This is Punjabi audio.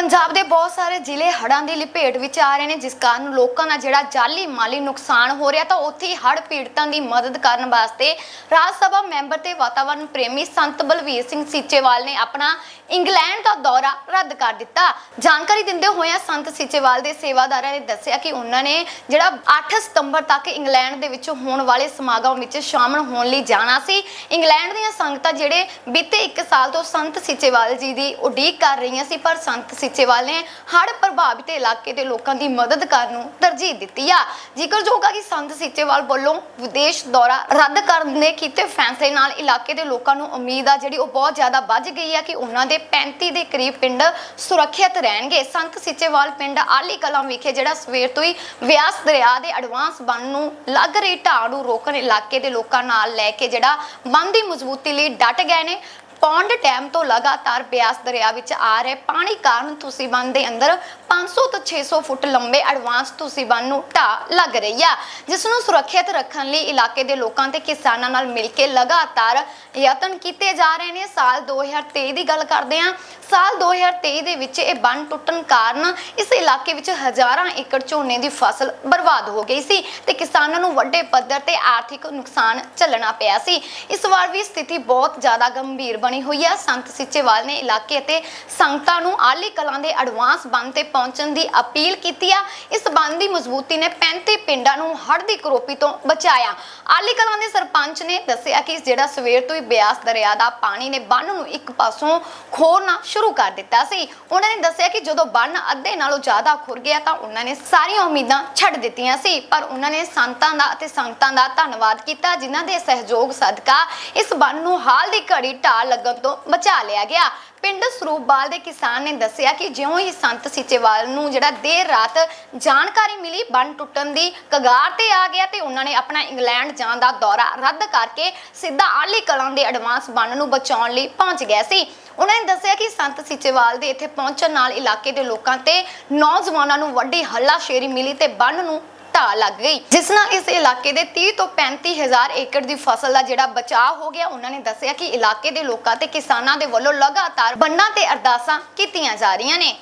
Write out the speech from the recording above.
ਪੰਜਾਬ ਦੇ ਬਹੁਤ ਸਾਰੇ ਜ਼ਿਲ੍ਹੇ ਹੜ੍ਹਾਂ ਦੀ ਲਪੇਟ ਵਿੱਚ ਆ ਰਹੇ ਨੇ, ਜਿਸ ਕਾਰਨ ਲੋਕਾਂ ਦਾ ਜਿਹੜਾ ਜਾਲੀ ਮਾਲੀ ਨੁਕਸਾਨ ਹੋ ਰਿਹਾ, ਤਾਂ ਉੱਥੇ ਹੀ ਹੜ੍ਹ ਪੀੜਤਾਂ ਦੀ ਮਦਦ ਕਰਨ ਵਾਸਤੇ ਰਾਜ ਸਭਾ ਮੈਂਬਰ ਤੇ ਵਾਤਾਵਰਣ ਪ੍ਰੇਮੀ ਸੰਤ ਬਲਵੀਰ ਸਿੰਘ ਸੀਚੇਵਾਲ ਨੇ ਆਪਣਾ ਇੰਗਲੈਂਡ ਦਾ ਦੌਰਾ ਰੱਦ ਕਰ ਦਿੱਤਾ। ਜਾਣਕਾਰੀ ਦਿੰਦੇ ਹੋਏ ਸੰਤ ਸੀਚੇਵਾਲ ਦੇ ਸੇਵਾਦਾਰਾਂ ਨੇ ਦੱਸਿਆ ਕਿ ਉਹਨਾਂ ਨੇ ਜਿਹੜਾ 8 ਸਤੰਬਰ ਤੱਕ ਇੰਗਲੈਂਡ ਦੇ ਵਿੱਚ ਹੋਣ ਵਾਲੇ ਸਮਾਗਮ ਵਿੱਚ ਸ਼ਾਮਲ ਹੋਣ ਲਈ ਜਾਣਾ ਸੀ। ਇੰਗਲੈਂਡ ਦੀਆਂ ਸੰਗਤਾਂ ਜਿਹੜੇ ਬੀਤੇ 1 ਸਾਲ ਤੋਂ ਸੰਤ ਸੀਚੇਵਾਲ ਜੀ ਦੀ ਉਡੀਕ ਕਰ ਰਹੀਆਂ ਸੀ, ਪਰ ਸੰਤ ਸੀਚੇਵਾਲ ਨੇ ਹੜ੍ਹ ਪ੍ਰਭਾਵਿਤ ਇਲਾਕੇ ਦੇ ਲੋਕਾਂ ਦੀ ਮਦਦ ਕਰਨ ਨੂੰ ਤਰਜੀਹ ਦਿੱਤੀ ਆ। ਜ਼ਿਕਰਯੋਗ ਕਿ ਸੰਤ ਸੀਚੇਵਾਲ ਵੱਲੋਂ ਵਿਦੇਸ਼ ਦੌਰਾ ਰੱਦ ਕਰਨ ਦੇ ਕੀਤੇ ਫੈਸਲੇ ਨਾਲ ਇਲਾਕੇ ਦੇ ਲੋਕਾਂ ਨੂੰ ਉਮੀਦ ਆ ਜਿਹੜੀ ਉਹ ਬਹੁਤ ਜ਼ਿਆਦਾ ਵੱਧ ਗਈ ਆ ਕਿ ਉਹਨਾਂ ਦੇ 35 ਦੇ ਕਰੀਬ ਪਿੰਡ ਸੁਰੱਖਿਅਤ ਰਹਿਣਗੇ। ਸੰਤ ਸੀਚੇਵਾਲ ਪਿੰਡ ਆਲੀ ਕਲਾਂ ਵਿਖੇ ਜਿਹੜਾ ਸਵੇਰ ਤੋਂ ਹੀ ਵਿਆਸ ਦਰਿਆ ਦੇ ਐਡਵਾਂਸ ਬੰਨ ਨੂੰ ਲੱਗ ਰਹੀ ਢਾਹ ਨੂੰ ਰੋਕਣ ਇਲਾਕੇ ਦੇ ਲੋਕਾਂ ਨਾਲ ਲੈ ਕੇ ਜਿਹੜਾ ਬੰਨ ਦੀ ਮਜ਼ਬੂਤੀ ਲਈ ਡਟ ਗਏ ਨੇ। ਪੌਂਡ ਡੈਮ ਤੋਂ ਲਗਾਤਾਰ ਬਿਆਸ ਦਰਿਆ ਵਿੱਚ ਆ ਰਹੇ ਪਾਣੀ ਕਾਰਨ ਤੁਸੀਂ ਬੰਨ ਦੇ ਅੰਦਰ 500 ਤੋਂ 600 ਫੁੱਟ ਲੰਬੇ ਐਡਵਾਂਸ ਤੁਸੀਂ ਬੰਨ ਨੂੰ ਢਾਹ ਲੱਗ ਰਹੀ ਆ। ਜਿਸ ਨੂੰ ਸੁਰੱਖਿਅਤ ਰੱਖਣ ਲਈ ਇਲਾਕੇ ਦੇ ਲੋਕਾਂ ਤੇ ਕਿਸਾਨਾਂ ਨਾਲ ਮਿਲ ਕੇ ਲਗਾਤਾਰ ਯਤਨ ਕੀਤੇ ਜਾ ਰਹੇ ਨੇ। ਸਾਲ 2023 ਦੀ ਗੱਲ ਕਰਦੇ ਹਾਂ। ਸਾਲ 2023 ਦੇ ਵਿੱਚ ਇਹ ਬੰਨ ਟੁੱਟਣ ਕਾਰਨ ਇਸ ਇਲਾਕੇ ਵਿੱਚ ਹਜ਼ਾਰਾਂ ਏਕੜ ਝੋਨੇ ਦੀ ਫਸਲ ਬਰਬਾਦ ਹੋ ਗਈ ਸੀ ਤੇ ਕਿਸਾਨਾਂ ਨੂੰ ਵੱਡੇ ਪੱਧਰ ਤੇ ਆਰਥਿਕ ਨੁਕਸਾਨ ਝੱਲਣਾ ਪਿਆ ਸੀ। ਇਸ ਵਾਰ ਵੀ ਸਥਿਤੀ ਬਹੁਤ ਜ਼ਿਆਦਾ ਗੰਭੀਰ ਬਣੀ ਹੋਈ ਆ। ਸੰਤ ਸਿੱਚੇਵਾਲ ਨੇ ਇਲਾਕੇ ਅਤੇ ਸੰਗਤਾਂ ਨੂੰ ਆਲੀ ਕਲਾਂ ਦੇ ਐਡਵਾਂਸ ਬੰਨ ਤੇ ਪਹੁੰਚ ਪਹੁੰਚਣ ਦੀ ਅਪੀਲ ਕੀਤੀ ਆ। ਇਸ ਬੰਨ ਦੀ ਮਜ਼ਬੂਤੀ ਨੇ 35 ਪਿੰਡਾਂ ਨੂੰ ਹੜ੍ਹ ਦੀ ਕਰੋਪੀ ਤੋਂ ਬਚਾਇਆ। ਆਲੀ ਕਲਾਂ ਦੇ ਸਰਪੰਚ ਨੇ ਦੱਸਿਆ ਕਿ ਜਿਹੜਾ ਸਵੇਰ ਤੋਂ ਹੀ ਬਿਆਸ ਦਰਿਆ ਦਾ ਪਾਣੀ ਨੇ ਬੰਨ ਨੂੰ ਇੱਕ ਪਾਸੋਂ ਖੋਰਨਾ ਸ਼ੁਰੂ ਕਰ ਦਿੱਤਾ ਸੀ। ਉਹਨਾਂ ਨੇ ਦੱਸਿਆ ਕਿ ਜਦੋਂ ਬੰਨ ਅੱਧੇ ਨਾਲੋਂ ਜ਼ਿਆਦਾ ਖੁਰ ਗਿਆ ਤਾਂ ਉਹਨਾਂ ਨੇ ਸਾਰੀਆਂ ਉਮੀਦਾਂ ਛੱਡ ਦਿੱਤੀਆਂ ਸੀ। ਪਰ ਉਹਨਾਂ ਨੇ ਸੰਤਾਂ ਦਾ ਅਤੇ ਸੰਗਤਾਂ ਦਾ ਧੰਨਵਾਦ ਕੀਤਾ, ਜਿਨ੍ਹਾਂ ਦੇ ਸਹਿਯੋਗ ਸਦਕਾ ਇਸ ਬੰਨ ਨੂੰ ਹਾਲ ਦੀ ਘੜੀ ਢਾਲ ਲੱਗਣ ਤੋਂ ਬਚਾ ਲਿਆ ਗਿਆ। ਪਿੰਡ ਸਰੂਪਬਾਲ ਦੇ ਕਿਸਾਨ ਨੇ ਦੱਸਿਆ ਕਿ ਜਿਉਂ ਹੀ ਸੰਤ ਸੀਚੇਵਾਲ ਨੂੰ ਜਿਹੜਾ ਦੇਰ ਰਾਤ ਜਾਣਕਾਰੀ ਮਿਲੀ, ਬੰਨ ਟੁੱਟਣ ਦੀ ਕਗਾਰ ਤੇ ਆ ਗਿਆ ਤੇ ਉਹਨਾਂ ਨੇ ਆਪਣਾ ਇੰਗਲੈਂਡ ਜਾਣ ਦਾ ਦੌਰਾ ਰੱਦ ਕਰਕੇ ਸਿੱਧਾ ਆਲੀ ਕਲਾਂ ਦੇ ਐਡਵਾਂਸ ਬੰਨ ਨੂੰ ਬਚਾਉਣ ਲਈ ਪਹੁੰਚ ਗਿਆ ਸੀ। ਉਹਨਾਂ ਨੇ ਦੱਸਿਆ ਕਿ ਸੰਤ ਸੀਚੇਵਾਲ ਦੇ ਇੱਥੇ ਪਹੁੰਚਣ ਨਾਲ ਇਲਾਕੇ ਦੇ ਲੋਕਾਂ ਤੇ ਨੌਜਵਾਨਾਂ ਨੂੰ ਵੱਡੀ ਹੱਲਾਸ਼ੇਰੀ ਮਿਲੀ ਤੇ ਬੰਨ ਨੂੰ ਢਾਹ ਲੱਗ ਗਈ। ਜਿਸ ਨਾਲ ਇਸ ਇਲਾਕੇ ਦੇ 30 ਤੋਂ 35 ਹਜ਼ਾਰ ਏਕੜ ਦੀ ਫਸਲ ਦਾ ਜਿਹੜਾ ਬਚਾਅ ਹੋ ਗਿਆ, ਉਹਨਾਂ ਨੇ ਦੱਸਿਆ ਕਿ ਇਲਾਕੇ ਦੇ ਲੋਕਾਂ ਤੇ ਕਿਸਾਨਾਂ ਦੇ ਵੱਲੋਂ ਲਗਾਤਾਰ ਬੰਨਾਂ ਤੇ ਅਰਦਾਸਾਂ ਕੀਤੀਆਂ ਜਾ ਰਹੀਆਂ ਨੇ।